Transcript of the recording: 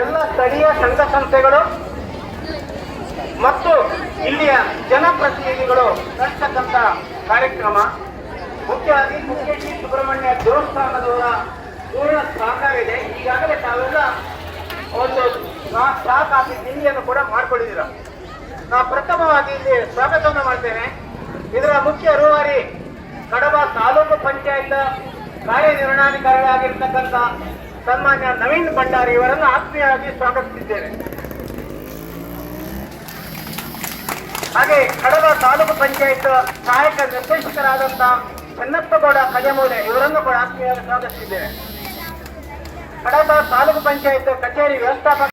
ಎಲ್ಲ ಸ್ಥಳೀಯ ಸಂಘ ಸಂಸ್ಥೆಗಳು ಮತ್ತು ಇಲ್ಲಿಯ ಜನಪ್ರತಿನಿಧಿಗಳು ನಡೆಸ್ತಕ್ಕಂಥ ಕಾರ್ಯಕ್ರಮ. ಮುಖ್ಯವಾಗಿ ಮುಖ್ಯಶ್ರೀ ಸುಬ್ರಹ್ಮಣ್ಯ ದೇವಸ್ಥಾನದವರ ಪೂರ್ಣ ಸಹಕಾರ ಇದೆ. ಈಗಾಗಲೇ ತಾವೆಲ್ಲ ಒಂದು ಸ್ಟಾಕ್ ಆಫೀಸ್ ತಿಂಡಿಯನ್ನು ಕೂಡ ಮಾಡ್ಕೊಂಡಿದ್ದೀರ. ನಾ ಪ್ರಥಮವಾಗಿ ಇಲ್ಲಿ ಸ್ವಾಗತವನ್ನು ಮಾಡ್ತೇನೆ. ಇದರ ಮುಖ್ಯ ರೂವಾರಿ ಕಡಬ ತಾಲೂಕು ಪಂಚಾಯತ್ ಕಾರ್ಯನಿರ್ವಹಣಾಧಿಕಾರಿಗಳಾಗಿರ್ತಕ್ಕಂಥ ಸನ್ಮಾನ್ಯ ನವೀನ್ ಭಂಡಾರಿ ಇವರನ್ನು ಆತ್ಮೀಯವಾಗಿ ಸ್ವಾಗತಿಸಿದ್ದೇನೆ. ಹಾಗೆ ಕಡಬ ತಾಲೂಕು ಪಂಚಾಯತ್ ಸಹಾಯಕ ನಿರ್ದೇಶಕರಾದಂತಹ ಚನ್ನಪ್ಪಗೌಡ ಕಜಮೂಲೆ ಇವರನ್ನು ಕೂಡ ಆತ್ಮೀಯವಾಗಿ ಸ್ವಾಗತಿಸಿದ್ದೇನೆ. ಕಡಬ ತಾಲೂಕು ಪಂಚಾಯತ್ ಕಚೇರಿ ವ್ಯವಸ್ಥಾಪಕ